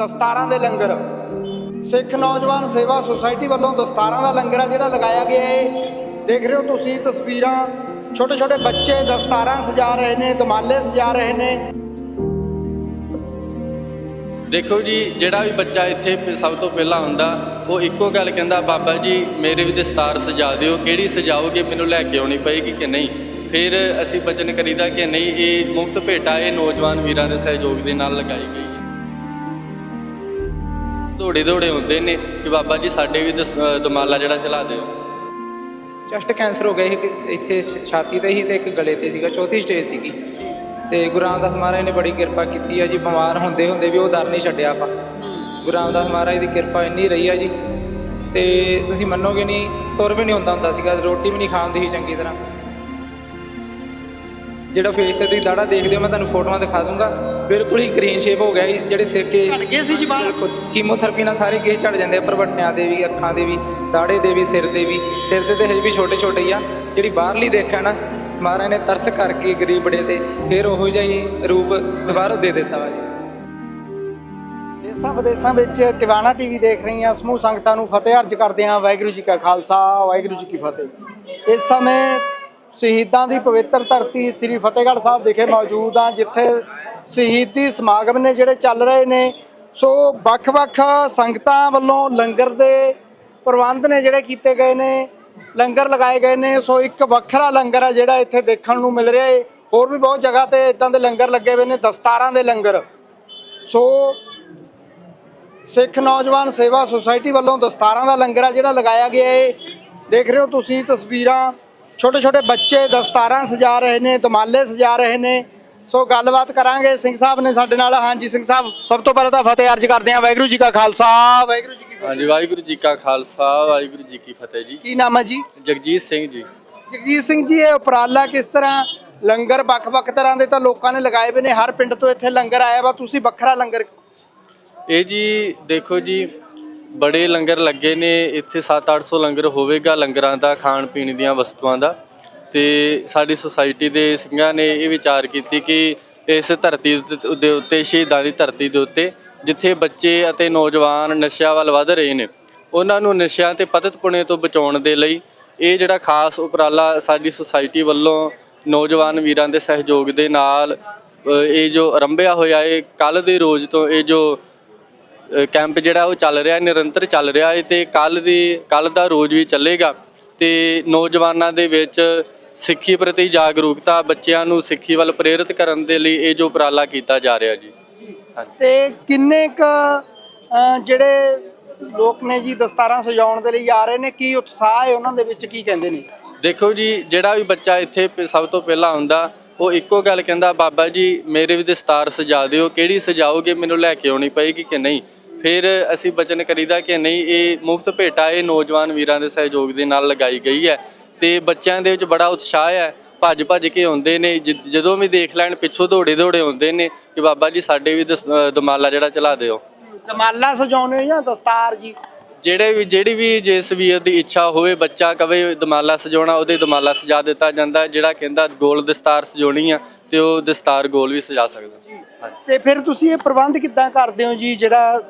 ਦਸਤਾਰਾਂ ਦੇ ਲੰਗਰ। ਸਿੱਖ ਨੌਜਵਾਨ ਸੇਵਾ ਸੁਸਾਇਟੀ ਵੱਲੋਂ ਦਸਤਾਰਾਂ ਦਾ ਲੰਗਰ ਆ ਜਿਹੜਾ ਲਗਾਇਆ ਗਿਆ ਹੈ ਦੇਖ ਰਹੇ ਹੋ ਤੁਸੀਂ ਤਸਵੀਰਾਂ। ਛੋਟੇ ਛੋਟੇ ਬੱਚੇ ਦਸਤਾਰਾਂ ਸਜਾ ਰਹੇ ਨੇ, ਦਮਾਲੇ ਸਜਾ ਰਹੇ ਨੇ। ਦੇਖੋ ਜੀ, ਜਿਹੜਾ ਵੀ ਬੱਚਾ ਇੱਥੇ ਸਭ ਤੋਂ ਪਹਿਲਾਂ ਆਉਂਦਾ, ਉਹ ਇੱਕੋ ਗੱਲ ਕਹਿੰਦਾ, ਬਾਬਾ ਜੀ, ਮੇਰੇ ਵੀ ਦਸਤਾਰ ਸਜਾ ਦਿਓ। ਕਿਹੜੀ ਸਜਾਓਗੇ, ਮੈਨੂੰ ਲੈ ਕੇ ਆਉਣੀ ਪਏਗੀ ਕਿ ਨਹੀਂ? ਫਿਰ ਅਸੀਂ ਬਚਨ ਕਰੀਦਾ ਕਿ ਨਹੀਂ, ਇਹ ਮੁਫਤ ਭੇਟਾ ਇਹ ਨੌਜਵਾਨ ਵੀਰਾਂ ਦੇ ਸਹਿਯੋਗ ਦੇ ਨਾਲ ਲਗਾਈ ਗਈ ਦੌੜੇ ਦੌੜੇ ਹੁੰਦੇ ਨੇ ਕਿ ਬਾਬਾ ਜੀ ਸਾਡੇ ਵੀ ਦਸ- ਅ, ਦਮਾਲਾ ਜਿਹੜਾ ਚਲਾ ਦਿਓ। ਚੈਸਟ ਕੈਂਸਰ ਹੋ ਗਿਆ ਸੀ ਕਿ ਇੱਥੇ ਛ- ਛਾਤੀ ਤੇ ਹੀ ਤੇ ਇੱਕ ਗਲੇ ਤੇ ਸੀਗਾ ਚੌਥੀ ਸਟੇਜ ਸੀਗੀ। ਤੇ ਗੁਰੂ ਰਾਮਦਾਸ ਮਹਾਰਾਜ ਨੇ ਬੜੀ ਕਿਰਪਾ ਕੀਤੀ ਆ ਜੀ ਬਿਮਾਰ ਹੁੰਦੇ ਹੁੰਦੇ ਵੀ ਉਹ ਦਰ ਨਹੀਂ ਛੱਡਿਆ ਆਪਾਂ। ਗੁਰੂ ਰਾਮਦਾਸ ਮਹਾਰਾਜ ਦੀ ਕਿਰਪਾ ਇੰਨੀ ਰਹੀ ਆ ਜੀ। ਤੇ ਤੁਸੀਂ ਮੰਨੋਗੇ ਨਹੀਂ ਤੁਰ ਵੀ ਨਹੀਂ ਹੁੰਦਾ ਹੁੰਦਾ ਸੀਗਾ ਰੋਟੀ ਵੀ ਨਹੀਂ ਖਾਂਦੀ ਸੀ ਚੰਗੀ ਤਰ੍ਹਾਂ। ਜਿਹੜਾ ਫੇਸ ਤੇ ਤੁਸੀਂ ਦਾੜਾ ਦੇਖਦੇ ਹੋ ਮੈਂ ਤੁਹਾਨੂੰ ਫੋਟੋਆਂ ਦਿਖਾ ਦੂੰਗਾ। ਬਿਲਕੁਲ ਹੀ ਕਰੀਨ ਸ਼ੇਪ ਹੋ ਗਿਆ ਜੀ ਜਿਹੜੇ ਸਿਰ ਕੇ ਘਟ ਗਏ ਸੀ ਜੀ ਬਾਲ ਕੀਮੋਥੈਰੇਪੀ ਨਾਲ ਸਾਰੇ ਕੇਸ ਝੜ ਜਾਂਦੇ ਆ ਪਰਵਟਿਆਂ ਦੇ ਵੀ ਅੱਖਾਂ ਦੇ ਵੀ ਦਾੜੇ ਦੇ ਵੀ ਸਿਰ ਦੇ ਵੀ। ਸਿਰ ਦੇ ਤੇ ਹਜੇ ਵੀ ਛੋਟੇ ਛੋਟੇ ਹੀ ਆ। ਜਿਹੜੀ ਬਾਹਰਲੀ ਦੇਖਿਆ ਨਾ ਮਹਾਰਾਜ ਨੇ ਤਰਸ ਕਰਕੇ ਗਰੀਬ ਬੜੇ ਤੇ ਫਿਰ ਉਹੋ ਜਿਹਾ ਹੀ ਰੂਪ ਦੁਬਾਰਾ ਦੇ ਦਿੱਤਾ ਵਾ ਜੀ। ਦੇਸਾਂ ਵਿਦੇਸਾਂ ਵਿੱਚ ਟਿਵਾਣਾ ਟੀਵੀ ਦੇਖ ਰਹੀਆਂ ਸਮੂਹ ਸੰਗਤਾਂ ਨੂੰ ਫਤਿਹ ਅਰਜ ਕਰਦੇ ਹਾਂ। ਵਾਹਿਗੁਰੂ ਜੀ ਕਾ ਖਾਲਸਾ ਵਾਹਿਗੁਰੂ ਜੀ ਕੀ ਫਤਿਹ। ਇਸ ਸਮੇਂ ਸ਼ਹੀਦਾਂ ਦੀ ਪਵਿੱਤਰ ਧਰਤੀ ਸ੍ਰੀ ਫਤਿਹਗੜ੍ਹ ਸਾਹਿਬ ਵਿਖੇ ਮੌਜੂਦ ਹਾਂ ਜਿੱਥੇ ਸ਼ਹੀਦੀ ਸਮਾਗਮ ਨੇ ਜਿਹੜੇ ਚੱਲ ਰਹੇ ਨੇ। ਸੋ ਵੱਖ-ਵੱਖ ਸੰਗਤਾਂ ਵੱਲੋਂ ਲੰਗਰ ਦੇ ਪ੍ਰਬੰਧ ਨੇ ਜਿਹੜੇ ਕੀਤੇ ਗਏ ਨੇ, ਲੰਗਰ ਲਗਾਏ ਗਏ ਨੇ। ਸੋ ਇੱਕ ਵੱਖਰਾ ਲੰਗਰ ਆ ਜਿਹੜਾ ਇੱਥੇ ਦੇਖਣ ਨੂੰ ਮਿਲ ਰਿਹਾ ਏ। ਹੋਰ ਵੀ ਬਹੁਤ ਜਗ੍ਹਾ ਤੇ ਇਦਾਂ ਦੇ ਲੰਗਰ ਲੱਗੇ ਹੋਏ ਨੇ, ਦਸਤਾਰਾਂ ਦੇ ਲੰਗਰ। ਸੋ ਸਿੱਖ ਨੌਜਵਾਨ ਸੇਵਾ ਸੁਸਾਇਟੀ ਵੱਲੋਂ ਦਸਤਾਰਾਂ ਦਾ ਲੰਗਰ ਆ ਜਿਹੜਾ ਲਗਾਇਆ ਗਿਆ ਏ। ਦੇਖ ਰਹੇ ਹੋ ਤੁਸੀਂ ਤਸਵੀਰਾਂ। ਛੋਟੇ ਛੋਟੇ ਬੱਚੇ ਦਸਤਾਰਾਂ ਸਜਾ ਰਹੇ ਨੇ ਦਮਾਲੇ ਸਜਾ ਰਹੇ ਨੇ। ਸੋ ਗੱਲਬਾਤ ਕਰਾਂਗੇ। ਸਿੰਘ ਸਾਹਿਬ ਨੇ ਸਾਡੇ ਨਾਲ। ਹਾਂਜੀ ਸਿੰਘ ਸਾਹਿਬ ਸਭ ਤੋਂ ਪਹਿਲਾਂ ਤਾਂ ਫਤਿਹ ਅਰਜ ਕਰਦੇ ਹਾਂ। ਵਾਹਿਗੁਰੂ ਜੀ ਕਾ ਖਾਲਸਾ। ਵਾਹਿਗੁਰੂ ਜੀ ਕੀ ਫਤਿਹ। ਹਾਂਜੀ ਵਾਹਿਗੁਰੂ ਜੀ ਕਾ ਖਾਲਸਾ ਵਾਹਿਗੁਰੂ ਜੀ ਕੀ ਫਤਿਹ ਜੀ। ਕੀ ਨਾਮ ਹੈ ਜੀ? ਜਗਜੀਤ ਸਿੰਘ ਜੀ। ਜਗਜੀਤ ਸਿੰਘ ਜੀ ਇਹ ਉਪਰਾਲਾ ਕਿਸ ਤਰ੍ਹਾਂ? ਲੰਗਰ ਵੱਖ-ਵੱਖ ਤਰ੍ਹਾਂ ਦੇ ਤਾਂ ਲੋਕਾਂ ਨੇ ਲਗਾਏ ਹੋਏ ਨੇ। ਹਰ ਪਿੰਡ ਤੋਂ ਇੱਥੇ ਲੰਗਰ ਆਇਆ ਵਾ। ਤੁਸੀਂ ਵੱਖਰਾ ਲੰਗਰ ਇਹ ਜੀ ਦੇਖੋ ਜੀ ਬੜੇ ਲੰਗਰ ਲੱਗੇ ਨੇ, ਇੱਥੇ 7-800 ਲੰਗਰ ਹੋਵੇਗਾ ਲੰਗਰਾਂ ਦਾ, ਖਾਣ ਪੀਣ ਦੀਆਂ ਵਸਤੂਆਂ ਦਾ। ਤੇ ਸਾਡੀ ਸੁਸਾਇਟੀ ਦੇ ਸਿੰਘਾਂ ਨੇ ਇਹ ਵਿਚਾਰ ਕੀਤੀ ਕਿ ਇਸ ਧਰਤੀ ਦੇ ਉੱਤੇ, ਸ਼ਹੀਦਾਂ ਦੀ ਧਰਤੀ ਦੇ ਉੱਤੇ ਜਿੱਥੇ ਬੱਚੇ ਅਤੇ ਨੌਜਵਾਨ ਨਸ਼ਿਆਂ ਵੱਲ ਵੱਧ ਰਹੇ ਨੇ, ਉਹਨਾਂ ਨੂੰ ਨਸ਼ਿਆਂ ਤੇ ਪਤਤ ਪੁਣੇ ਤੋਂ ਬਚਾਉਣ ਦੇ ਲਈ ਇਹ ਜਿਹੜਾ ਖਾਸ ਉਪਰਾਲਾ ਸਾਡੀ ਸੁਸਾਇਟੀ ਵੱਲੋਂ ਨੌਜਵਾਨ ਵੀਰਾਂ ਦੇ ਸਹਿਯੋਗ ਦੇ ਨਾਲ ਇਹ ਜੋ ਆਰੰਭਿਆ ਹੋਇਆ ਹੈ ਕੱਲ ਦੇ ਰੋਜ਼ ਤੋਂ ਇਹ ਜੋ ਕੈਂਪ ਜਿਹੜਾ ਉਹ ਚੱਲ ਰਿਹਾ ਨਿਰੰਤਰ ਚੱਲ ਰਿਹਾ ਹੈ ਤੇ ਕੱਲ ਦੀ ਕੱਲ ਦਾ ਰੋਜ਼ ਵੀ ਚੱਲੇਗਾ ਤੇ ਨੌਜਵਾਨਾਂ ਦੇ ਵਿੱਚ ਸਿੱਖੀ ਪ੍ਰਤੀ ਜਾਗਰੂਕਤਾ ਬੱਚਿਆਂ ਨੂੰ ਸਿੱਖੀ ਵੱਲ ਪ੍ਰੇਰਿਤ ਕਰਨ ਦੇ ਲਈ ਇਹ ਜੋ ਉਪਰਾਲਾ ਕੀਤਾ ਜਾ ਰਿਹਾ ਜੀ। ਤੇ ਕਿੰਨੇ ਕ ਜਿਹੜੇ ਲੋਕ ਨੇ ਜੀ ਦਸਤਾਰਾਂ ਸਜਾਉਣ ਦੇ ਲਈ ਆ ਰਹੇ ਨੇ ਕੀ ਉਤਸ਼ਾਹ ਹੈ ਉਹਨਾਂ ਦੇ ਵਿੱਚ ਕੀ ਕਹਿੰਦੇ ਨੇ? ਦੇਖੋ ਜੀ ਜਿਹੜਾ ਵੀ ਬੱਚਾ ਇੱਥੇ ਸਭ ਤੋਂ ਪਹਿਲਾਂ ਆਉਂਦਾ ਉਹ ਇੱਕੋ ਗੱਲ ਕਹਿੰਦਾ ਬਾਬਾ ਜੀ ਮੇਰੇ ਵੀ ਦਸਤਾਰ ਸਜਾ ਦਿਓ ਕਿਹੜੀ ਸਜਾਓਗੇ ਮੈਨੂੰ ਲੈ ਕੇ ਆਉਣੀ ਪਏਗੀ ਕਿ ਨਹੀਂ? ਫਿਰ ਅਸੀਂ ਬਚਨ ਕਰੀਦਾ ਕਿ ਨਹੀਂ ਇਹ ਮੁਫਤ ਭੇਟਾ ਇਹ ਨੌਜਵਾਨ ਵੀਰਾਂ ਦੇ ਸਹਿਯੋਗ ਦੇ ਨਾਲ ਲਗਾਈ ਗਈ ਹੈ ਤੇ ਬੱਚਿਆਂ ਦੇ ਵਿੱਚ ਬੜਾ ਉਤਸ਼ਾਹ ਹੈ। ਭੱਜ ਭੱਜ ਕੇ ਆਉਂਦੇ ਨੇ ਜਦੋਂ ਵੀ ਦੇਖ ਲੈਣ ਪਿੱਛੋਂ ਦੌੜੇ ਦੌੜੇ ਆਉਂਦੇ ਨੇ ਕਿ ਬਾਬਾ ਜੀ ਸਾਡੇ ਵੀ ਦਮਾਲਾ ਜਿਹੜਾ ਚਲਾ ਦਿਓ। ਦਮਾਲਾ ਸਜਾਉਣੇ ਹੋ ਜਾਂ ਦਸਤਾਰ ਜੀ? ਜਿਹੜੇ ਵੀ ਜਿਹੜੀ ਵੀ ਜਿਸ ਵੀਰ ਦੀ ਇੱਛਾ ਹੋਵੇ ਬੱਚਾ ਕਵੇ ਦਮਾਲਾ ਸਜਾਉਣਾ ਉਹਦੇ ਦਮਾਲਾ ਸਜਾ ਦਿੱਤਾ ਜਾਂਦਾ। ਜਿਹੜਾ ਕਹਿੰਦਾ ਗੋਲ ਦਸਤਾਰ ਸਜਾਉਣੀ ਆ ਤੇ ਉਹ ਦਸਤਾਰ ਗੋਲ ਵੀ ਸਜਾ ਸਕਦਾ। ਤੇ ਫਿਰ ਤੁਸੀਂ ਇਹ ਪ੍ਰਬੰਧ ਕਿੱਦਾਂ ਕਰਦੇ ਹੋ ਜੀ ਜਿਹੜਾ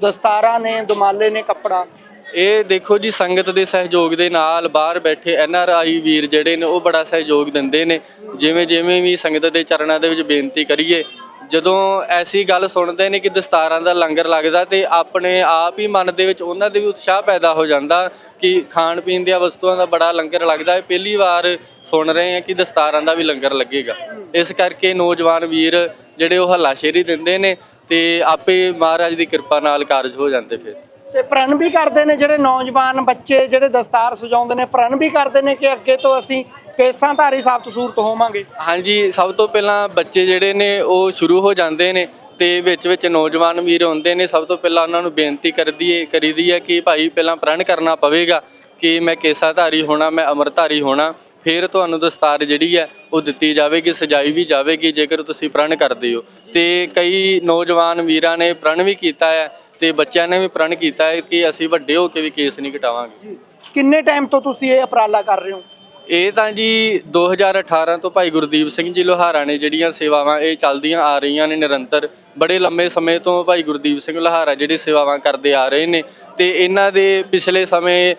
ਦਸਤਾਰਾਂ ਨੇ, ਦੁਮਾਲੇ ਨੇ ਕੱਪੜਾ। ਇਹ ਦੇਖੋ ਜੀ, ਸੰਗਤ ਦੇ ਸਹਿਯੋਗ ਦੇ ਨਾਲ ਬਾਹਰ ਬੈਠੇ ਐਨ ਆਰ ਆਈ ਵੀਰ ਜਿਹੜੇ ਨੇ, ਉਹ ਬੜਾ ਸਹਿਯੋਗ ਦਿੰਦੇ ਨੇ। ਜਿਵੇਂ ਜਿਵੇਂ ਵੀ ਸੰਗਤ ਦੇ ਚਰਨਾਂ ਦੇ ਵਿੱਚ ਬੇਨਤੀ ਕਰੀਏ, ਜਦੋਂ ਐਸੀ ਗੱਲ ਸੁਣਦੇ ਨੇ ਕਿ ਦਸਤਾਰਾਂ ਦਾ ਲੰਗਰ ਲੱਗਦਾ ਤੇ ਆਪਣੇ ਆਪ ਹੀ ਮਨ ਦੇ ਵਿੱਚ ਉਹਨਾਂ ਦੇ ਵੀ ਉਤਸ਼ਾਹ ਪੈਦਾ ਹੋ ਜਾਂਦਾ ਕਿ ਖਾਣ ਪੀਣ ਦੀਆਂ ਵਸਤੂਆਂ ਦਾ ਬੜਾ ਲੰਗਰ ਲੱਗਦਾ ਹੈ। ਪਹਿਲੀ ਵਾਰ ਸੁਣ ਰਹੇ ਹਾਂ ਕਿ ਦਸਤਾਰਾਂ ਦਾ ਵੀ ਲੰਗਰ ਲੱਗੇਗਾ। ਇਸ ਕਰਕੇ ਨੌਜਵਾਨ ਵੀਰ ਜਿਹੜੇ ਉਹ ਹੱਲਾਸ਼ੇਰੀ ਦਿੰਦੇ ਨੇ ਤੇ ਆਪੇ ਮਹਾਰਾਜ ਦੀ ਕਿਰਪਾ ਨਾਲ ਕਾਰਜ ਹੋ ਜਾਂਦੇ ਫਿਰ। ਤੇ ਪ੍ਰਣ ਵੀ ਕਰਦੇ ਨੇ ਜਿਹੜੇ ਨੌਜਵਾਨ ਬੱਚੇ ਜਿਹੜੇ ਦਸਤਾਰ ਸਜਾਉਂਦੇ ਨੇ ਪ੍ਰਣ ਵੀ ਕਰਦੇ ਨੇ ਕਿ ਅੱਗੇ ਤੋਂ ਅਸੀਂ ਕੇਸਾਂ ਧਾਰੀ ਸਾਬਤ ਸੂਰਤ ਹੋਵਾਂਗੇ? ਹਾਂਜੀ ਸਭ ਤੋਂ ਪਹਿਲਾਂ ਬੱਚੇ ਜਿਹੜੇ ਨੇ ਉਹ ਸ਼ੁਰੂ ਹੋ ਜਾਂਦੇ ਨੇ ਤੇ ਵਿੱਚ ਵਿੱਚ ਨੌਜਵਾਨ ਵੀਰ ਹੁੰਦੇ ਨੇ। ਸਭ ਤੋਂ ਪਹਿਲਾਂ ਉਹਨਾਂ ਨੂੰ ਬੇਨਤੀ ਕਰਦੀ ਏ ਕਰੀਦੀ ਹੈ ਕਿ ਭਾਈ ਪਹਿਲਾਂ ਪ੍ਰਣ ਕਰਨਾ ਪਵੇਗਾ। ਕਿ ਮੈਂ ਕੇਸਾਧਾਰੀ ਹੋਣਾ ਮੈਂ ਅਮਰਧਾਰੀ ਹੋਣਾ ਫਿਰ ਤੁਹਾਨੂੰ ਦਸਤਾਰ ਜਿਹੜੀ ਹੈ ਉਹ ਦਿੱਤੀ ਜਾਵੇਗੀ ਸਜਾਈ ਵੀ ਜਾਵੇਗੀ ਜੇਕਰ ਤੁਸੀਂ ਪ੍ਰਣ ਕਰਦੇ ਹੋ। ਤੇ ਕਈ ਨੌਜਵਾਨ ਵੀਰਾਂ ਨੇ ਪ੍ਰਣ ਵੀ ਕੀਤਾ ਹੈ ਤੇ ਬੱਚਿਆਂ ਨੇ ਵੀ ਪ੍ਰਣ ਕੀਤਾ ਹੈ ਕਿ ਅਸੀਂ ਵੱਡੇ ਹੋ ਕੇ ਵੀ ਕੇਸ ਨਹੀਂ ਕਟਾਵਾਂਗੇ। ਕਿੰਨੇ ਟਾਈਮ ਤੋਂ ਤੁਸੀਂ ਇਹ ਉਪਰਾਲਾ ਕਰ ਰਹੇ ਹੋ? ਇਹ ਤਾਂ ਜੀ 2018 ਤੋਂ ਭਾਈ ਗੁਰਦੀਪ ਸਿੰਘ ਜੀ ਲੋਹਾਰਾ ਨੇ ਜਿਹੜੀਆਂ ਸੇਵਾਵਾਂ ਇਹ ਚੱਲਦੀਆਂ ਆ ਰਹੀਆਂ ਨੇ ਨਿਰੰਤਰ। ਬੜੇ ਲੰਮੇ ਸਮੇਂ ਤੋਂ ਭਾਈ ਗੁਰਦੀਪ ਸਿੰਘ ਲੋਹਾਰਾ ਜਿਹੜੀ ਸੇਵਾਵਾਂ ਕਰਦੇ ਆ ਰਹੇ ਨੇ। ਤੇ ਇਹਨਾਂ ਦੇ ਪਿਛਲੇ ਸਮੇਂ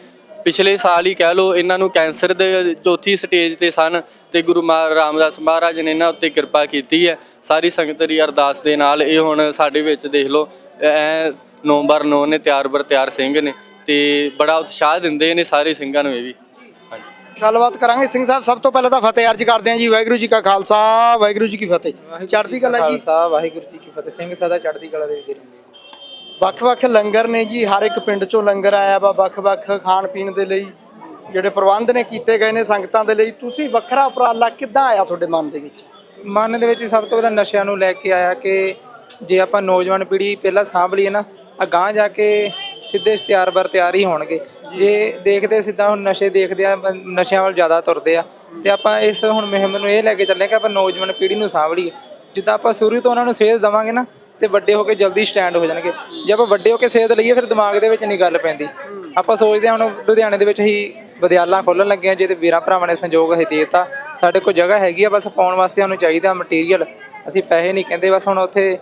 ਪਿਛਲੇ ਸਾਲ ਹੀ ਕਹਿ ਲਓ ਇਹਨਾਂ ਨੂੰ ਕੈਂਸਰ ਦੇ ਚੌਥੀ ਸਟੇਜ ਤੇ ਸਨ ਤੇ ਗੁਰੂ ਰਾਮਦਾਸ ਮਹਾਰਾਜ ਨੇ ਇਹਨਾਂ ਉੱਤੇ ਕਿਰਪਾ ਕੀਤੀ ਹੈ। ਸਾਰੀ ਸੰਗਤ ਦੀ ਅਰਦਾਸ ਦੇ ਨਾਲ ਇਹ ਹੁਣ ਸਾਡੇ ਵਿੱਚ ਦੇਖ ਲਓ ਐ ਨਵੰਬਰ 9 ਨੇ ਤਿਆਰ ਬਰ ਤਿਆਰ ਸਿੰਘ ਨੇ ਤੇ ਬੜਾ ਉਤਸ਼ਾਹ ਦਿੰਦੇ ਨੇ ਸਾਰੇ ਸਿੰਘਾਂ ਨੂੰ ਇਹ ਵੀ। ਹਾਂਜੀ। ਗੱਲਬਾਤ ਕਰਾਂਗੇ। ਸਿੰਘ ਸਾਹਿਬ ਸਭ ਤੋਂ ਪਹਿਲਾਂ ਤਾਂ ਫਤਿਹ ਅਰਜ ਕਰਦੇ ਹਾਂ ਜੀ। ਵਾਹਿਗੁਰੂ ਜੀ ਕਾ ਖਾਲਸਾ ਵਾਹਿਗੁਰੂ ਜੀ ਕੀ ਫਤਿਹ। ਚੜ੍ਹਦੀ ਕਲਾ ਜੀ। ਖਾਲਸਾ ਵਾਹਿਗੁਰੂ ਜੀ ਕੀ ਫਤਿਹ। ਸਿੰਘ ਸਦਾ ਚੜ੍ਹਦੀ ਕਲਾ ਦੇ ਵਿੱਚ ਰਹਿੰਦੇ ਵੱਖ-ਵੱਖ ਲੰਗਰ ਨੇ ਜੀ ਹਰ ਇੱਕ ਪਿੰਡ ਚੋਂ ਲੰਗਰ ਆਇਆ ਵਾ ਵੱਖ-ਵੱਖ ਖਾਣ ਪੀਣ ਦੇ ਲਈ। ਜਿਹੜੇ ਪ੍ਰਬੰਧ ਨੇ ਕੀਤੇ ਗਏ ਨੇ ਸੰਗਤਾਂ ਦੇ ਲਈ ਤੁਸੀਂ ਵੱਖਰਾ ਉਪਰਾਲਾ ਕਿੱਦਾਂ ਆਇਆ ਤੁਹਾਡੇ ਮਨ ਦੇ ਵਿੱਚ? ਮਨ ਦੇ ਵਿੱਚ ਸਭ ਤੋਂ ਪਹਿਲਾਂ ਨਸ਼ਿਆਂ ਨੂੰ ਲੈ ਕੇ ਆਇਆ ਕਿ ਜੇ ਆਪਾਂ ਨੌਜਵਾਨ ਪੀੜ੍ਹੀ ਪਹਿਲਾਂ ਸਾਂਭ ਲਈਏ ਨਾ ਅਗਾਂਹ ਜਾ ਕੇ ਸਿੱਧੇ ਇਸ਼ਤਿਹਾਰ ਬਰ ਤਿਆਰ ਹੀ ਹੋਣਗੇ। ਜੇ। ਦੇਖਦੇ ਸਿੱਧਾ ਹੁਣ ਨਸ਼ੇ ਦੇਖਦੇ ਆ ਨਸ਼ਿਆਂ ਵੱਲ ਜ਼ਿਆਦਾ ਤੁਰਦੇ ਆ ਤੇ ਆਪਾਂ ਇਸ ਹੁਣ ਮੁਹਿੰਮ ਨੂੰ ਇਹ ਲੈ ਕੇ ਚੱਲੇ ਕਿ ਆਪਾਂ ਨੌਜਵਾਨ ਪੀੜ੍ਹੀ ਨੂੰ ਸਾਂਭ ਲਈਏ। ਜਿੱਦਾਂ ਆਪਾਂ ਸ਼ੁਰੂ ਤੋਂ ਉਹਨਾਂ ਨੂੰ ਸੇਧ ਦੇਵਾਂਗੇ ਨਾ ਤੇ ਵੱਡੇ ਹੋ ਕੇ ਜਲਦੀ ਸਟੈਂਡ ਹੋ ਜਾਣਗੇ। ਜੇ ਆਪਾਂ ਵੱਡੇ ਹੋ ਕੇ ਸਿਹਤ ਲਈਏ, ਫਿਰ ਦਿਮਾਗ ਦੇ ਵਿੱਚ ਨਹੀਂ ਗੱਲ ਪੈਂਦੀ। ਆਪਾਂ ਸੋਚਦੇ ਹਾਂ ਹੁਣ ਲੁਧਿਆਣੇ ਦੇ ਵਿੱਚ ਹੀ ਵਿਦਿਆਲਾ ਖੋਲਣ ਲੱਗੇ ਆ ਜੇ ਵੀਰਾਂ ਭਰਾਵਾਂ ਨੇ ਸੰਯੋਗ ਅਸੀਂ ਦੇਤਾ। ਸਾਡੇ ਕੋਲ ਜਗ੍ਹਾ ਹੈਗੀ ਆ, ਬਸ ਪਾਉਣ ਵਾਸਤੇ ਸਾਨੂੰ ਚਾਹੀਦਾ ਮਟੀਰੀਅਲ ਅਸੀਂ ਪੈਸੇ ਨਹੀਂ ਕਹਿੰਦੇ, ਬਸ ਹੁਣ ਉੱਥੇ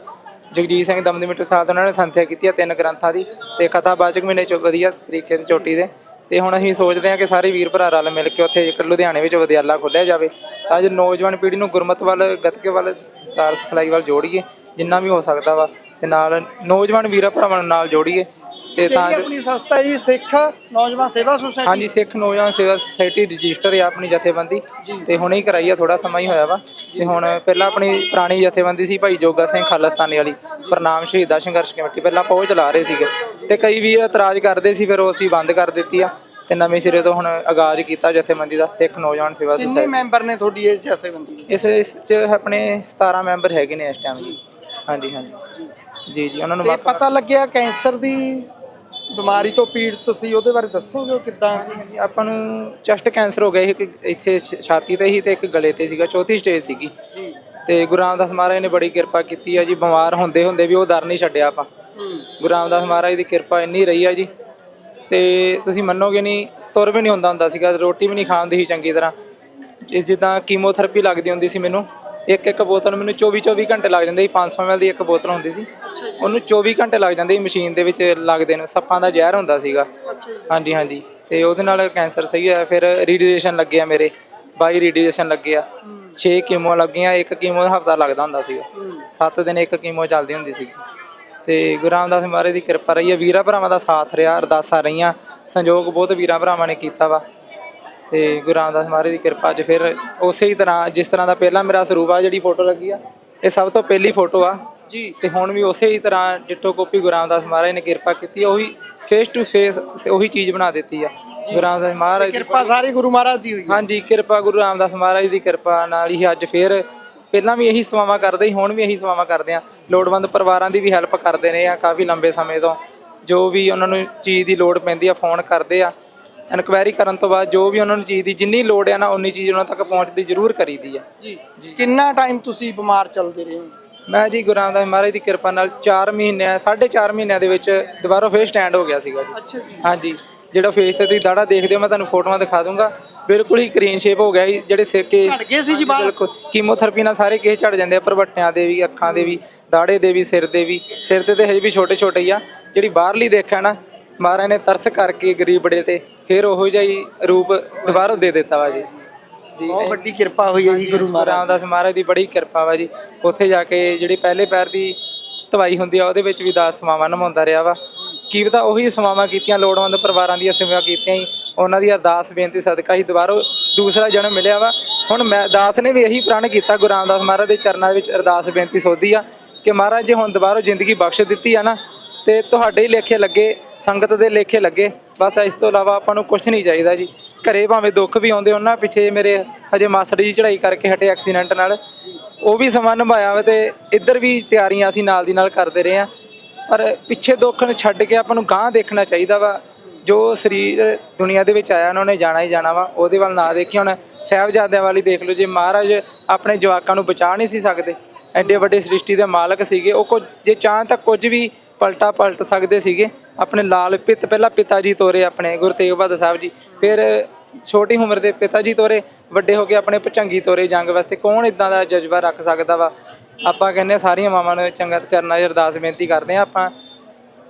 ਜਗਜੀਤ ਸਿੰਘ ਦਮਦਮੀ ਸਾਹਿਬ ਉਹਨਾਂ ਨੇ ਸੰਥਿਆ ਕੀਤੀ ਆ ਤਿੰਨ ਗ੍ਰੰਥਾਂ ਦੀ। ਤੇ ਕਥਾ ਬਾਚਕ ਮਹੀਨੇ ਚ ਵਧੀਆ ਤਰੀਕੇ ਤੇ ਚੋਟੀ ਦੇ। ਤੇ ਹੁਣ ਅਸੀਂ ਸੋਚਦੇ ਹਾਂ ਕਿ ਸਾਰੇ ਵੀਰ ਭਰਾ ਰਲ ਮਿਲ ਕੇ ਉੱਥੇ ਇੱਕ ਲੁਧਿਆਣੇ ਵਿੱਚ ਵਿਦਿਆਲਾ ਖੋਲ੍ਹਿਆ ਜਾਵੇ, ਤਾਂ ਜੋ ਨੌਜਵਾਨ ਪੀੜ੍ਹੀ ਨੂੰ ਗੁਰਮਤਿ ਵੱਲ, ਗੱਤਕੇ ਵੱਲ ਦਸਤਾਰ ਸਿਖਲਾਈ ਵੱਲ ਜੋੜੀਏ। ਜਿੰਨਾ ਵੀ ਹੋ ਸਕਦਾ ਵਾ ਤੇ ਨਾਲ ਨੌਜਵਾਨ ਵੀਰਾਂ ਭਰਾਵਾਂ ਨੂੰ ਨਾਲ ਜੋੜੀਏ ਤੇ ਤਾਂ ਆਪਣੀ ਸੰਸਥਾ ਜੀ? ਸਿੱਖ ਨੌਜਵਾਨ ਸੇਵਾ ਸੁਸਾਇਟੀ? ਹਾਂਜੀ ਸਿੱਖ ਨੌਜਵਾਨ ਸੇਵਾ ਸੁਸਾਇਟੀ ਰਜਿਸਟਰ ਹੈ ਆਪਣੀ ਜਥੇਬੰਦੀ। ਤੇ ਹੁਣੇ ਹੀ ਕਰਾਈ ਆ ਥੋੜਾ ਸਮਾਂ ਹੀ ਹੋਇਆ ਵਾ। ਤੇ ਹੁਣ ਪਹਿਲਾਂ ਆਪਣੀ ਪੁਰਾਣੀ ਜਥੇਬੰਦੀ ਸੀ ਭਾਈ ਜੋਗਾ ਸਿੰਘ ਖਾਲਸਤਾਨੀ ਵਾਲੀ ਪ੍ਰਨਾਮ ਸ਼ਹੀਦਾਂ ਸੰਘਰਸ਼ ਕਮੇਟੀ। ਪਹਿਲਾਂ ਉਹ ਚਲਾ ਰਹੇ ਸੀਗੇ। ਤੇ ਕਈ ਵੀਰ ਇਤਰਾਜ਼ ਕਰਦੇ ਸੀ ਫਿਰ ਉਹ ਅਸੀਂ ਬੰਦ ਕਰ ਦਿੱਤੀ ਆ। ਤੇ ਨਵੇਂ ਸਿਰੇ ਤੋਂ ਹੁਣ ਆਗਾਜ਼ ਕੀਤਾ ਜਥੇਬੰਦੀ ਦਾ ਸਿੱਖ ਨੌਜਵਾਨ ਸੇਵਾ ਕਿੰਨੇ ਸੁਸਾਇਟੀ। ਮੈਂਬਰ ਨੇ ਤੁਹਾਡੀ ਇਸ ਜਥੇਬੰਦੀ ਇਸ ਇਸ ਚ ਆਪਣੇ 17 ਮੈਂਬਰ ਹੈਗੇ ਨੇ ਇਸ ਟਾਈਮ ਜੀ। ਹਾਂਜੀ ਹਾਂਜੀ। ਜੀ ਜੀ ਉਹਨਾਂ ਨੂੰ ਤੇ ਵੱਖ- ਪਤਾ ਲੱਗਿਆ ਕੈਂਸਰ ਦੀ ਬਿਮਾਰੀ ਤੋਂ ਪੀੜਤ ਸੀ ਉਹਦੇ ਬਾਰੇ ਦੱਸੋਗੇ ਉਹ ਕਿੱਦਾਂ? ਆਪਾਂ ਨੂੰ ਚੈਸਟ ਕੈਂਸਰ ਹੋ ਗਿਆ ਸੀ ਇੱਕ ਇੱਥੇ ਛ- ਛਾਤੀ ਤੇ ਹੀ ਤੇ ਇੱਕ ਗਲੇ ਤੇ ਸੀਗਾ ਚੌਥੀ ਸਟੇਜ ਸੀਗੀ। ਜੀ। ਤੇ ਗੁਰੂ ਰਾਮਦਾਸ ਮਹਾਰਾਜ ਨੇ ਬੜੀ ਕਿਰਪਾ ਕੀਤੀ ਆ ਜੀ ਬਿਮਾਰ ਹੁੰਦੇ ਹੁੰਦੇ ਵੀ ਉਹ ਦਰ ਨਹੀਂ ਛੱਡਿਆ ਆਪਾਂ। ਗੁਰੂ ਰਾਮਦਾਸ ਮਹਾਰਾਜ ਦੀ ਕਿਰਪਾ ਇੰਨੀ ਰਹੀ ਆ ਜੀ। ਤੇ ਤੁਸੀਂ ਮੰਨੋਗੇ ਨਹੀਂ ਤੁਰ ਵੀ ਨਹੀਂ ਹੁੰਦਾ ਹੁੰਦਾ ਸੀਗਾ ਰੋਟੀ ਵੀ ਨਹੀਂ ਖਾਂਦੀ ਸੀ ਚੰਗੀ ਤਰ੍ਹਾਂ। ਇਸ ਜਿੱਦਾਂ ਕੀਮੋਥੈਰੇਪੀ ਲੱਗਦੀ ਹੁੰਦੀ ਸੀ ਮੈਨੂੰ ਇੱਕ ਇੱਕ ਬੋਤਲ ਮੈਨੂੰ 24 24 ਘੰਟੇ ਲੱਗ ਜਾਂਦੇ ਸੀ 500 ml ਦੀ ਇੱਕ ਬੋਤਲ ਹੁੰਦੀ ਸੀ। ਉਹਨੂੰ 24 ਘੰਟੇ ਲੱਗ ਜਾਂਦੇ ਸੀ ਮਸ਼ੀਨ ਦੇ ਵਿੱਚ ਲੱਗਦੇ ਨੂੰ ਸੱਪਾਂ ਦਾ ਜ਼ਹਿਰ ਹੁੰਦਾ ਸੀਗਾ। ਹਾਂਜੀ ਹਾਂਜੀ। ਤੇ ਉਹਦੇ ਨਾਲ ਕੈਂਸਰ ਸਹੀ ਹੋਇਆ ਫਿਰ ਰੀਡੀਏਸ਼ਨ ਲੱਗਿਆ ਮੇਰੇ 22 ਰੀਡੀਏਸ਼ਨ ਲੱਗੇ ਆ 6 ਕੀਮੋ ਲੱਗੀਆਂ ਇੱਕ ਕੀਮੋ ਦਾ ਹਫਤਾ ਲੱਗਦਾ ਹੁੰਦਾ ਸੀਗਾ। 7 ਦਿਨ ਇੱਕ ਕੀਮੋ ਚੱਲਦੀ ਹੁੰਦੀ ਸੀ। ਤੇ ਗੁਰੂ ਰਾਮਦਾਸ ਮਹਾਰਾਜ ਦੀ ਕਿਰਪਾ ਰਹੀ ਹੈ ਵੀਰਾਂ ਭਰਾਵਾਂ ਦਾ ਸਾਥ ਰਿਹਾ ਅਰਦਾਸਾਂ ਰਹੀਆਂ। ਸੰਯੋਗ ਬਹੁਤ ਵੀਰਾਂ ਭਰਾਵਾਂ ਨੇ ਕੀਤਾ ਵਾ। ਤੇ ਗੁਰੂ ਰਾਮਦਾਸ ਮਹਾਰਾਜ ਦੀ ਕਿਰਪਾ 'ਚ ਫਿਰ ਉਸੇ ਹੀ ਤਰ੍ਹਾਂ ਜਿਸ ਤਰ੍ਹਾਂ ਦਾ ਪਹਿਲਾਂ ਮੇਰਾ ਸਰੂਪ ਆ ਜਿਹੜੀ ਫੋਟੋ ਲੱਗੀ ਆ ਇਹ ਸਭ ਤੋਂ ਪਹਿਲੀ ਫੋਟੋ ਆ। ਜੀ। ਤੇ ਹੁਣ ਵੀ ਉਸੇ ਹੀ ਤਰ੍ਹਾਂ ਜਿੱਟੋ ਕਾਪੀ ਗੁਰੂ ਰਾਮਦਾਸ ਮਹਾਰਾਜ ਨੇ ਕਿਰਪਾ ਕੀਤੀ ਆ, ਉਹੀ ਫੇਸ ਟੂ ਫੇਸ ਉਹੀ ਚੀਜ਼ ਬਣਾ ਦਿੱਤੀ ਆ। ਗੁਰੂ ਰਾਮਦਾਸ ਮਹਾਰਾਜ ਦੀ ਕਿਰਪਾ ਸਾਰੀ ਗੁਰੂ ਮਹਾਰਾਜ ਦੀ ਹੋਈ ਹੈ ਹਾਂਜੀ ਕਿਰਪਾ ਗੁਰੂ ਰਾਮਦਾਸ ਮਹਾਰਾਜ ਦੀ ਕਿਰਪਾ ਨਾਲ ਹੀ ਅੱਜ ਫੇਰ ਪਹਿਲਾਂ ਵੀ ਇਹੀ ਸੇਵਾਵਾਂ ਕਰਦੇ ਸੀ ਹੁਣ ਵੀ ਇਹੀ ਸੇਵਾਵਾਂ ਕਰਦੇ ਆ। ਲੋੜਵੰਦ ਪਰਿਵਾਰਾਂ ਦੀ ਵੀ ਹੈਲਪ ਕਰਦੇ ਨੇ ਆ ਕਾਫੀ ਲੰਬੇ ਸਮੇਂ ਤੋਂ। ਜੋ ਵੀ ਉਹਨਾਂ ਨੂੰ ਚੀਜ਼ ਦੀ ਲੋੜ ਪੈਂਦੀ ਆ ਫੋਨ ਕਰਦੇ ਆ। ਇਨਕੁਆਇਰੀ ਕਰਨ ਤੋਂ ਬਾਅਦ ਜੋ ਵੀ ਉਹਨਾਂ ਨੂੰ ਚੀਜ਼ ਦੀ ਜਿੰਨੀ ਲੋੜ ਆ ਨਾ ਉਨੀ ਚੀਜ਼ ਉਹਨਾਂ ਤੱਕ ਪਹੁੰਚਦੀ ਜ਼ਰੂਰ ਕਰੀਦੀ ਆ। ਜੀ। ਕਿੰਨਾ ਟਾਈਮ ਤੁਸੀਂ ਬਿਮਾਰ ਚੱਲਦੇ ਰਹੇ ਹੋ? ਮੈਂ ਜੀ ਗੁਰੂ ਰਾਮਦਾਸ ਮਹਾਰਾਜ ਦੀ ਕਿਰਪਾ ਨਾਲ 4 ਮਹੀਨਿਆਂ 4.5 ਮਹੀਨਿਆਂ ਦੇ ਵਿੱਚ ਦੁਬਾਰਾ ਫੇਰ ਸਟੈਂਡ ਹੋ ਗਿਆ ਸੀਗਾ ਜੀ। ਅੱਛਾ ਜੀ। ਹਾਂਜੀ। ਜਿਹੜਾ ਫੇਸ ਤੇ ਤੁਸੀਂ ਦਾੜਾ ਦੇਖਦੇ ਹੋ ਮੈਂ ਤੁਹਾਨੂੰ ਫੋਟੋਆਂ ਦਿਖਾ ਦੂੰਗਾ। ਬਿਲਕੁਲ ਹੀ ਕਰੀਨ ਸ਼ੇਪ ਹੋ ਗਿਆ ਸੀ ਜਿਹੜੇ ਸਿਰ ਕੇ ਝੜ ਗਏ ਸੀ ਜੀ ਬਾਲ? ਬਿਲਕੁਲ। ਕੀਮੋਥੈਰੇਪੀ ਨਾਲ ਸਾਰੇ ਕੇਸ ਝੜ ਜਾਂਦੇ ਆ ਪਰਵੱਟਿਆਂ ਦੇ ਵੀ ਅੱਖਾਂ ਦੇ ਵੀ ਦਾੜੇ ਦੇ ਵੀ ਸਿਰ ਦੇ ਵੀ। ਸਿਰ ਤੇ ਤੇ ਹਜੇ ਵੀ ਛੋਟੇ ਛੋਟੇ ਹੀ ਆ। ਜਿਹੜੀ ਬਾਹਰਲੀ ਦੇਖਿਆ ਨਾ ਮਹਾਰਾਜ ਨੇ ਤਰਸ ਕਰਕੇ ਗਰੀਬ ਬੜੇ ਤੇ ਫਿਰ ਉਹੋ ਜਿਹਾ ਹੀ ਰੂਪ ਦੁਬਾਰਾ ਦੇ ਦਿੱਤਾ ਵਾ ਜੀ। ਜੀ ਬਹੁਤ ਵੱਡੀ ਕਿਰਪਾ ਹੋਈ ਹੈ ਜੀ ਗੁਰੂ ਗੁਰੂ ਮਹਾਰਾਜ ਰਾਮਦਾਸ ਮਹਾਰਾਜ ਦੀ ਬੜੀ ਕਿਰਪਾ ਵਾ ਜੀ। ਉੱਥੇ ਜਾ ਕੇ ਜਿਹੜੀ ਪਹਿਲੇ ਪੈਰ ਦੀ ਧਵਾਈ ਹੁੰਦੀ ਆ ਉਹਦੇ ਵਿੱਚ ਵੀ ਦਾਸ ਸਮਾਵਾਂ ਨਿਭਾਉਂਦਾ ਰਿਹਾ ਵਾ। ਕੀ ਪਤਾ ਉਹੀ ਸਮਾਵਾਂ ਕੀਤੀਆਂ ਲੋੜਵੰਦ ਪਰਿਵਾਰਾਂ ਦੀਆਂ ਸੇਵਾ ਕੀਤੀਆਂ ਹੀ ਉਹਨਾਂ ਦੀ ਅਰਦਾਸ ਬੇਨਤੀ ਸਦਕਾ ਹੀ ਦੁਬਾਰਾ ਦੂਸਰਾ ਜਨਮ ਮਿਲਿਆ ਵਾ। ਹੁਣ ਮੈਂ ਦਾਸ ਨੇ ਵੀ ਇਹੀ ਪ੍ਰਣ ਕੀਤਾ ਗੁਰੂ ਰਾਮਦਾਸ ਮਹਾਰਾਜ ਦੇ ਚਰਨਾਂ ਵਿੱਚ ਅਰਦਾਸ ਬੇਨਤੀ ਸੋਧੀ ਆ ਕਿ ਮਹਾਰਾਜ ਜੇ ਹੁਣ ਦੁਬਾਰਾ ਜ਼ਿੰਦਗੀ ਬਖਸ਼ ਦਿੱਤੀ ਆ ਨਾ ਤੇ ਤੁਹਾਡੇ ਹੀ ਲੇਖੇ ਲੱਗੇ ਸੰਗਤ ਦੇ ਲੇਖੇ ਲੱਗੇ। ਬਸ ਇਸ ਤੋਂ ਇਲਾਵਾ ਆਪਾਂ ਨੂੰ ਕੁਝ ਨਹੀਂ ਚਾਹੀਦਾ ਜੀ। ਘਰੇ ਭਾਵੇਂ ਦੁੱਖ ਵੀ ਆਉਂਦੇ, ਉਹਨਾਂ ਪਿੱਛੇ ਮੇਰੇ ਹਜੇ ਮਾਸੜ ਜੀ ਚੜਾਈ ਕਰਕੇ ਹਟੇ ਐਕਸੀਡੈਂਟ ਨਾਲ। ਉਹ ਵੀ ਸਮਾਂ ਨਿਭਾਇਆ ਵਾ ਤੇ ਇੱਧਰ ਵੀ ਤਿਆਰੀਆਂ ਅਸੀਂ ਨਾਲ ਦੀ ਨਾਲ ਕਰਦੇ ਰਹੇ ਆ ਪਰ ਪਿੱਛੇ ਦੁੱਖ ਨੂੰ ਛੱਡ ਕੇ ਆਪਾਂ ਨੂੰ ਗਾਂਹ ਦੇਖਣਾ ਚਾਹੀਦਾ ਵਾ। ਜੋ ਸਰੀਰ ਦੁਨੀਆ ਦੇ ਵਿੱਚ ਆਇਆ, ਉਹਨਾਂ ਨੇ ਜਾਣਾ ਹੀ ਜਾਣਾ ਵਾ। ਉਹਦੇ ਵੱਲ ਨਾ ਦੇਖੀ ਹੁਣ ਸਾਹਿਬਜ਼ਾਦਿਆਂ ਵਾਲੀ ਦੇਖ ਲਓ, ਜੇ ਮਹਾਰਾਜ ਆਪਣੇ ਜਵਾਕਾਂ ਨੂੰ ਬਚਾ ਨਹੀਂ ਸੀ ਸਕਦੇ, ਐਡੇ ਵੱਡੇ ਸ੍ਰਿਸ਼ਟੀ ਦੇ ਮਾਲਕ ਸੀਗੇ। ਉਹ ਕੁਝ ਜੇ ਚਾਹਣ ਤਾਂ ਕੁਝ ਵੀ ਪਲਟਾ ਪਲਟ ਸਕਦੇ ਸੀਗੇ। ਆਪਣੇ ਲਾਲ ਪਿੱਤ, ਪਹਿਲਾਂ ਪਿਤਾ ਜੀ ਤੋਰੇ ਆਪਣੇ, ਗੁਰੂ ਤੇਗ ਬਹਾਦਰ ਸਾਹਿਬ ਜੀ। ਫਿਰ ਛੋਟੀ ਉਮਰ ਦੇ ਪਿਤਾ ਜੀ ਤੋਰੇ, ਵੱਡੇ ਹੋ ਕੇ ਆਪਣੇ ਭਚੰਗੀ ਤੋਰੇ ਜੰਗ ਵਾਸਤੇ। ਕੌਣ ਇਦਾਂ ਦਾ ਜਜ਼ਬਾ ਰੱਖ ਸਕਦਾ ਵਾ? ਆਪਾਂ ਕਹਿੰਦੇ ਹਾਂ ਸਾਰੀਆਂ ਮਾਵਾਂ ਨੂੰ ਚੰਗਾ ਚਰਨਾਂ 'ਚ ਅਰਦਾਸ ਬੇਨਤੀ ਕਰਦੇ ਹਾਂ ਆਪਾਂ।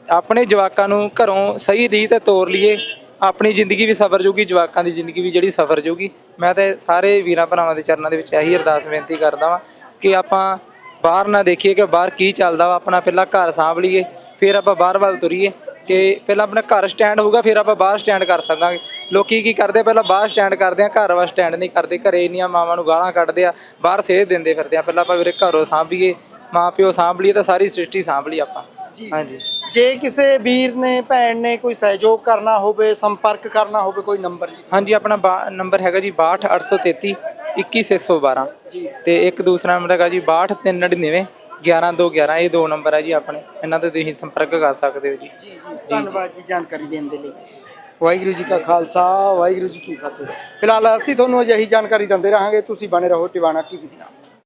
ਆਪਣੇ ਜਵਾਕਾਂ ਨੂੰ ਘਰੋਂ ਸਹੀ ਰੀਤ ਤੋਰ ਲਈਏ। ਆਪਣੀ ਜ਼ਿੰਦਗੀ ਵੀ ਸਫਰ ਜੂਗੀ, ਜਵਾਕਾਂ ਦੀ ਜ਼ਿੰਦਗੀ ਵੀ ਜਿਹੜੀ ਸਫਰ ਜੂਗੀ। ਮੈਂ ਤਾਂ ਸਾਰੇ ਵੀਰਾਂ ਭਰਾਵਾਂ ਦੇ ਚਰਨਾਂ ਦੇ ਵਿੱਚ ਇਹੀ ਅਰਦਾਸ ਬੇਨਤੀ ਕਰਦਾ ਵਾਂ ਕਿ ਆਪਾਂ ਬਾਹਰ ਨਾ ਦੇਖੀਏ ਕਿ ਬਾਹਰ ਕੀ ਚੱਲਦਾ ਵਾ। ਆਪਣਾ ਪਹਿਲਾਂ ਘਰ ਸਾਂਭ ਲਈਏ, ਫਿਰ ਆਪਾਂ ਬਾਹਰ ਵੱਲ ਤੁਰੀਏ। ਕਿ ਪਹਿਲਾਂ ਆਪਣਾ ਘਰ ਸਟੈਂਡ ਹੋਊਗਾ ਫਿਰ ਆਪਾਂ ਬਾਹਰ ਸਟੈਂਡ ਕਰ ਸਕਾਂਗੇ। ਲੋਕੀ ਕੀ ਕਰਦੇ ਪਹਿਲਾਂ ਬਾਹਰ ਸਟੈਂਡ ਕਰਦੇ ਆ ਘਰ ਵਾ ਸਟੈਂਡ ਨਹੀਂ ਕਰਦੇ ਘਰੇ ਇੰਨੀਆਂ ਮਾਵਾਂ ਨੂੰ ਗਾਲਾਂ ਕੱਢਦੇ ਆ ਬਾਹਰ ਸੇਧ ਦਿੰਦੇ ਫਿਰਦੇ ਆ। ਪਹਿਲਾਂ ਆਪਾਂ ਵੀਰੇ ਘਰੋਂ ਸਾਂਭੀਏ ਮਾਂ ਪਿਓ ਸਾਂਭ ਲਈਏ ਤਾਂ ਸਾਰੀ ਸ੍ਰਿਸ਼ਟੀ ਸਾਂਭ ਲਈ ਆਪਾਂ। ਹਾਂਜੀ। ਜੇ ਕਿਸੇ ਵੀਰ ਨੇ ਭੈਣ ਨੇ ਕੋਈ ਸਹਿਯੋਗ ਕਰਨਾ ਹੋਵੇ ਸੰਪਰਕ ਕਰਨਾ ਹੋਵੇ ਕੋਈ ਨੰਬਰ ਜੀ। ਹਾਂਜੀ ਆਪਣਾ ਨੰਬਰ ਹੈਗਾ ਜੀ 62833 21612 ਜੀ। ਤੇ ਇੱਕ ਦੂਸਰਾ ਨੰਬਰ ਹੈਗਾ ਜੀ 62399 11211 ਇਹ ਦੋ ਨੰਬਰ ਹੈ ਜੀ ਆਪਣੇ। ਇਹਨਾਂ ਤੇ ਤੁਸੀਂ ਸੰਪਰਕ ਕਰ ਸਕਦੇ ਹੋ ਜੀ। ਜੀ ਜੀ ਧੰਨਵਾਦ ਜੀ ਜਾਣਕਾਰੀ ਦੇਣ ਦੇ ਲਈ। ਵਾਹਿਗੁਰੂ ਜੀ ਕਾ ਖਾਲਸਾ ਵਾਹਿਗੁਰੂ ਜੀ ਕੀ ਫਤਿਹ। ਫਿਲਹਾਲ ਅਸੀਂ ਤੁਹਾਨੂੰ ਅਜਿਹੀ ਜਾਣਕਾਰੀ ਦਿੰਦੇ ਰਹਾਂਗੇ ਤੁਸੀਂ ਬਣੇ ਰਹੋ ਟਿਵਾਣਾ ਟੀਵੀ ਨਾਲ।